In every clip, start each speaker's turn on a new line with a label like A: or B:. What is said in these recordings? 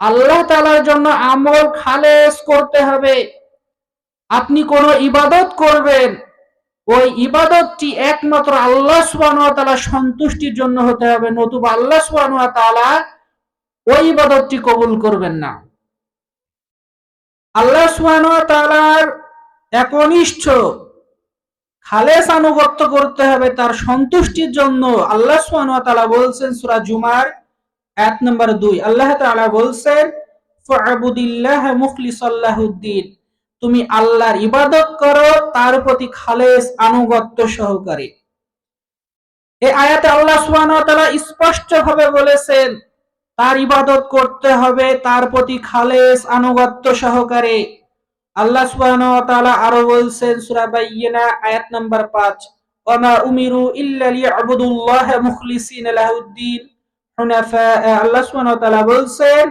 A: আল্লাহ তালার জন্য আমল খালেস করতে হবে। আপনি কোন ইবাদত করবেন, ওই ইবাদতটি একমাত্র আল্লাহ সুবাহ সন্তুষ্টির জন্য হতে হবে। নতুবা আল্লাহ সুবাহ ওই ইবাদতটি কবুল করবেন না। আল্লাহ সুবাহ একনিষ্ঠ খালেস আনুগত্য করতে হবে তার সন্তুষ্টির জন্য। আল্লাহ সুবাহ বলছেন, সুরা জুমার এক নম্বর দুই, আল্লাহ তাআলা বলছেন, ফাবুদিল্লাহ মুখলিসাল্লাহুদ্দিন। তুমি আল্লাহর ইবাদত করো, তার প্রতি খালেস আনুগত্য সহকারে। এই আয়াতে আল্লাহ তাআলা স্পষ্ট ভাবে বলেছেন, তার ইবাদত করতে হবে, তার প্রতি খালেস আনুগত্য সহকারে। আল্লাহ তাআলা আরও বলছেন, সূরা বাইয়িনা আয়াত নাম্বার 5 ওয়া মা উমিরু ইল্লা লিয়াবুদুল্লাহ মুখলিসিনা লাহুদ্দিন। আল্লাহ বলছেন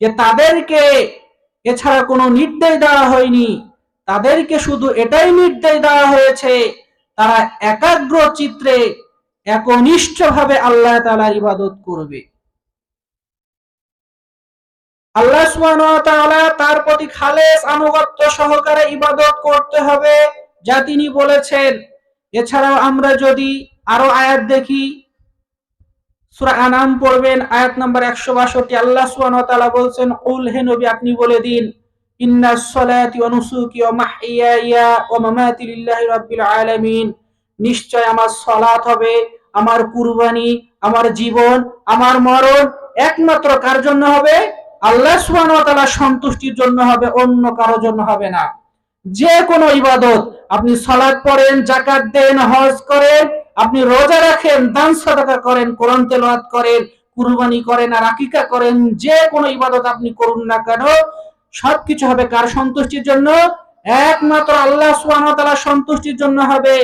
A: যে তাদেরকে এছাড়া কোনো নির্দেশ দেওয়া হয়নি। তাদেরকে শুধু এটাই নির্দেশ দেওয়া হয়েছে, তারা একাগ্র চিত্রে একনিষ্ঠ ভাবে আল্লাহ তালার ইবাদত করবে। আল্লাহ তার প্রতি খালেস আনুগত্য সহকারে ইবাদত করতে হবে, যা তিনি বলেছেন। এছাড়াও আমরা যদি আরও আয়াত দেখি সূরা আনাম পড়বেন, আয়াত নাম্বার 162 আল্লাহ সুবহানাহু ওয়া তাআলা বলছেন, উল হে নবী, আপনি বলে দিন ইন্নাস সালাতি ওয়া নুসুকি ওয়া মাহইয়ায়া ওয়া মামাতি লিল্লাহি রাব্বিল আলামিন। নিশ্চয় আমার সালাত হবে, আমার কুরবানি, আমার জীবন, আমার মরণ একমাত্র কার জন্য হবে? আল্লাহ সুবহানাহু ওয়া তাআলা সন্তুষ্টির জন্য হবে, অন্য কারোর জন্য হবে না। যে কোনো ইবাদত, আপনি সালাত পড়েন জাকাত দেন, হজ করেন আপনি রোজা রাখেন, দান সাদাকা করেন, কোরআন তেলাওয়াত করেন, কুরবানি করেন আর আকিকা করেন, যে কোনো ইবাদত আপনি করুন না কেন, সবকিছু হবে কার সন্তুষ্টির জন্য? একমাত্র আল্লাহ সুবহানাহু তাআলা সন্তুষ্টির জন্য হবে।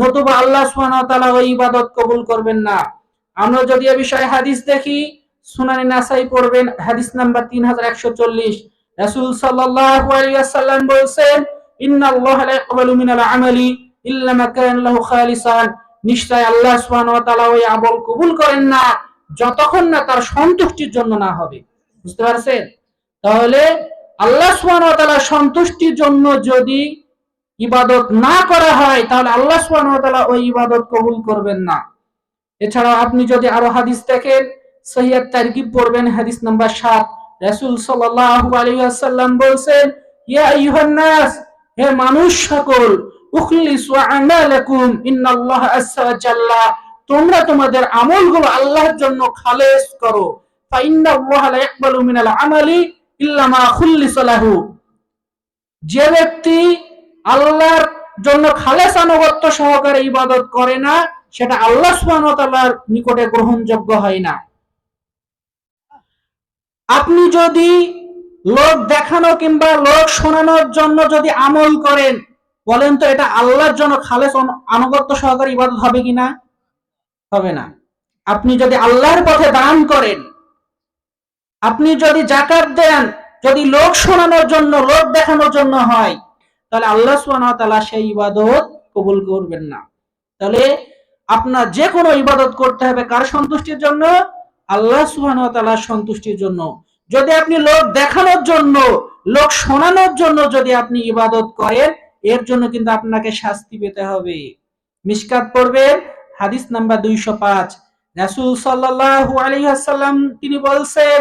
A: নতুবা আল্লাহ সুবহানাহু তাআলা ওই ইবাদত কবুল করবেন না। আমরা যদি এ বিষয়ে হাদিস দেখি, সুনানি নাসাই পড়বেন, হাদিস নাম্বার 3140 রাসূল সাল্লাল্লাহু আলাইহি ওয়াসাল্লাম বলেন ইন্নাল্লাহা লা ইয়াকবালু মিনাল আমালি ইল্লা মা কানা লাহু খালিসান। নিশ্চয় আল্লাহ ওই আমল কবুল করেন না, যতক্ষণ না তার সন্তুষ্টির জন্য না হবে। বুঝতে পারছেন? তাহলে আল্লাহ সুবাহ সন্তুষ্টির জন্য যদি ইবাদত না করা হয়, তাহলে আল্লাহ সুবাহ ওই ইবাদত কবুল করবেন না। এছাড়া আপনি যদি আরও হাদিস দেখেন সহিয়াত তারকিব পড়বেন, হাদিস নাম্বার সাত, রাসুল সাল্লাল্লাহু আলাইহি ওয়াসাল্লাম বলছেন হে মানুষ সকল তোমরা তোমাদের আমলগুলো আল্লাহর জন্য খালেস করো। যে ব্যক্তি আল্লাহর জন্য খালেস আনুগত্য সহকারে ইবাদত করে না, সেটা আল্লাহ সুবহানাহু নিকটে গ্রহণযোগ্য হয় না। আপনি যদি লোক দেখানো কিংবা লোক শোনানোর জন্য যদি আমল করেন বলেন তো, এটা আল্লাহর জন্য খালেস আনুগত্য সহকারে ইবাদত হবে কিনা? হবে না। আপনি যদি আল্লাহর পথে দান করেন, আপনি যদি জাকাত দেন, যদি লোক শোনানোর জন্য, লোক দেখানোর জন্য হয়, তাহলে আল্লাহ সুবহানাহু সেই ইবাদত কবুল করবেন না। তাহলে আপনার যে কোনো ইবাদত করতে হবে কার সন্তুষ্টির জন্য? আল্লাহ সুবহানাহু সন্তুষ্টির জন্য। যদি আপনি লোক দেখানোর জন্য, লোক শোনানোর জন্য যদি আপনি ইবাদত করেন এর জন্য কিন্তু আপনাকে শাস্তি পেতে হবে। মিসকাত পড়বেন হাদিস নাম্বার দুইশো পাঁচ। রাসুল সাল্লাহ তিনি বলছেন,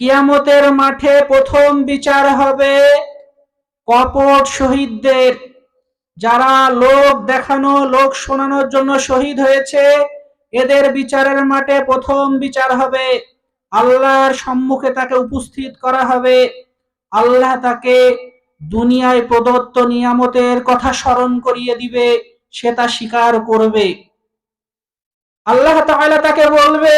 A: কিয়ামতের মাঠে প্রথম বিচার হবে কপট শহীদদের। যারা লোক দেখানো, লোক শোনানোর জন্য শহীদ হয়েছে, এদের বিচারের মাঠে প্রথম বিচার হবে। আল্লাহর সম্মুখে তাকে উপস্থিত করা হবে। আল্লাহ তাকে দুনিয়ায় প্রদত্ত নিয়ামতের কথা স্মরণ করিয়ে দিবে, সে তা স্বীকার করবে। আল্লাহ তাআলা তাকে বলবে,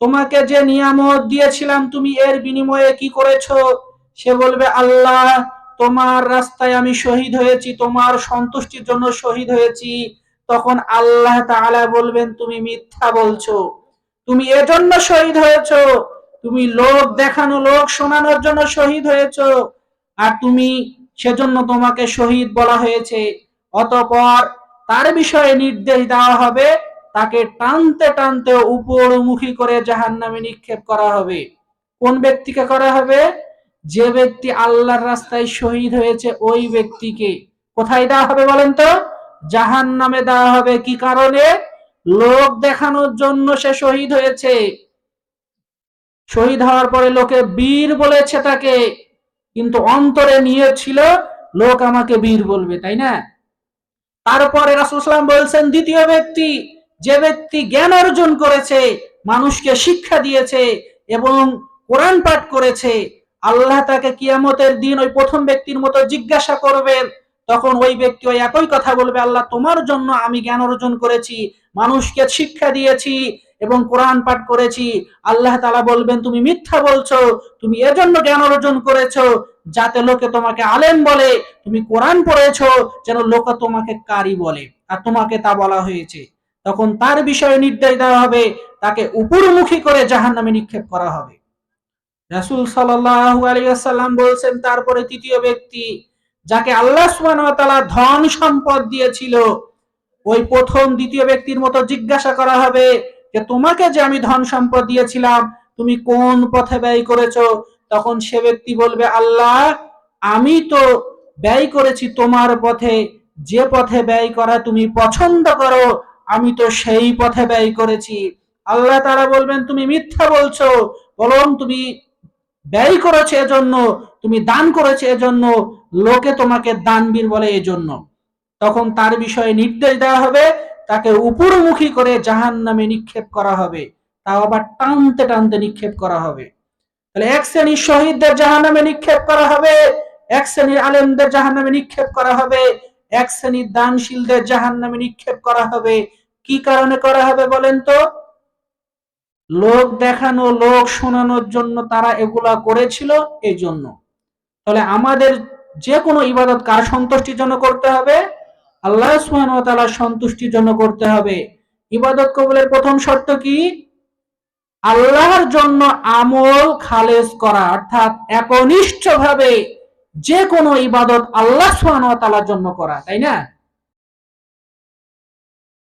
A: তোমাকে যে নিয়ামত দিয়েছিলাম, তুমি এর বিনিময়ে কি করেছ? সে বলবে, আল্লাহ, তোমার রাস্তায় আমি শহীদ হয়েছি, তোমার সন্তুষ্টির জন্য শহীদ হয়েছি। তখন আল্লাহ তাআলা বলবেন, তুমি মিথ্যা বলছো। তুমি এজন্য শহীদ হয়েছ। তুমি লোক দেখানো, লোক শোনানোর জন্য শহীদ হয়েছ। আর তুমি সেজন্য তোমাকে শহীদ বলা হয়েছে। অতপর তার বিষয়ে নির্দেশ দেওয়া হবে, তাকে টানতে টানতে উপরমুখী করে জাহান নামে নিক্ষেপ করা হবে। কোন ব্যক্তিকে করা হবে? যে ব্যক্তি আল্লাহর রাস্তায় শহীদ হয়েছে ওই ব্যক্তিকে কোথায় দেওয়া হবে বলেন তো? জাহান নামে দেওয়া হবে কি কারণে? লোক দেখানোর জন্য সে শহীদ হয়েছে। শহীদ হওয়ার পরে লোকে বীর বলেছে তাকে। কিন্তু অন্তরে নিয়ে ছিল, লোক আমাকে বীর বলবে, তাই না? তারপরে রাসুলাম বলছেন, দ্বিতীয় ব্যক্তি, যে ব্যক্তি জ্ঞান অর্জন করেছে, মানুষকে শিক্ষা দিয়েছে এবং কোরআন পাঠ করেছে, আল্লাহ তাকে কিয়ামতের দিন ওই প্রথম ব্যক্তির মতো জিজ্ঞাসা করবেন তখন ওই ব্যক্তি ওই একই কথা বলবে, আল্লাহ, তোমার জন্য আমি জ্ঞান অর্জন করেছি, মানুষকে শিক্ষা দিয়েছি এবং কোরআন পাঠ করেছি, আল্লাহ তালা বলবেন, তুমি মিথ্যা বলছো, তুমি এজন্য জ্ঞান অর্জন করেছ, যাতে লোকে তোমাকে আলেম বলে। তুমি কোরআন পড়েছো, যেন লোকে তোমাকে কারি বলে। আর তোমাকে তা বলা হয়েছে। তখন তার বিষয়ে নির্দেশ দেওয়া হবে, তাকে উপরমুখী করে জাহান নামে নিক্ষেপ করা হবে। রাসুল আলাইহি বলছেন, তারপরে তৃতীয় ব্যক্তি, যাকে আল্লাহ তাআলা ধন সম্পদ দিয়েছিল, ওই প্রথম দ্বিতীয় ব্যক্তির মতো জিজ্ঞাসা করা হবে যে তোমাকে যে আমি ধন সম্পদ দিয়েছিলাম, তুমি কোন পথে ব্যয় করেছ? তখন সে ব্যক্তি বলবে, আল্লাহ, আমি তো ব্যয় করেছি তোমার পথে, যে পথে ব্যয় করা তুমি পছন্দ করো, আমি তো সেই পথে ব্যয় করেছি। আল্লাহ তারা বলবেন, তুমি মিথ্যা বলছো বলুন তুমি ব্যয় করেছে এজন্য, তুমি দান করেছে এজন্য, লোকে তোমাকে দানবীর বলে এজন্য। তখন তার বিষয়ে নির্দেশ দেওয়া হবে তাকে উপরমুখী করে জাহান নামে নিক্ষেপ করা হবে। তাও আবার টানতে টানতে নিক্ষেপ করা হবে। তাহলে এক শ্রেণির শহীদদের জাহান নামে নিক্ষেপ করা হবে, এক শ্রেণির আলেমদের জাহান নামে নিক্ষেপ করা হবে, এক শ্রেণির দানশীলদের জাহান নামে নিক্ষেপ করা হবে। কি কারণে করা হবে বলেন তো? লোক দেখানো, লোক শোনানোর জন্য তারা এগুলা করেছিল এই জন্য তাহলে আমাদের যে কোনো ইবাদত কার সন্তুষ্টির জন্য করতে হবে? আল্লাহ সুহান তাআলার সন্তুষ্টির জন্য করতে হবে। ইবাদত কবুলের প্রথম শর্ত কি? আল্লাহর জন্য আমল খালেজ করা, অর্থাৎ একনিষ্ঠভাবে যে কোনো ইবাদত আল্লাহ সুহান ওয়া তাআলার জন্য করা, তাই না?